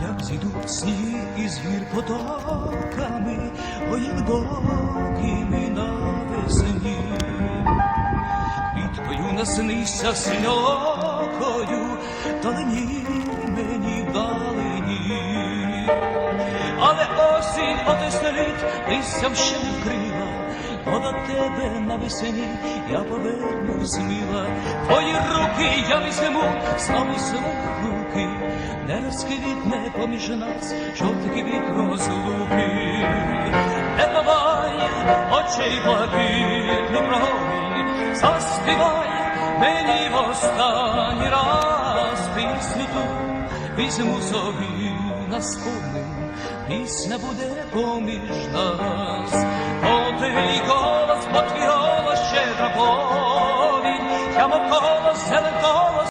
Зійдуть сніг із гір потоками, ой, глибокими навесні. Квіткою наснися синьокою, далині мені далині. Але осінь літ листям ще не вкрила, бо до тебе на навесні я поверну сміла. Твої руки я візьму, знову своїх руки, не розквітне поміж нас, жовтий від розлуки. Не давай очей блакитний промінь, заспівай мені в останній раз пісню ту, візьму собі на спомин, пісня буде поміж нас. О, твій голос, бо твій голос щедра повінь, я мов колос, зелен колос,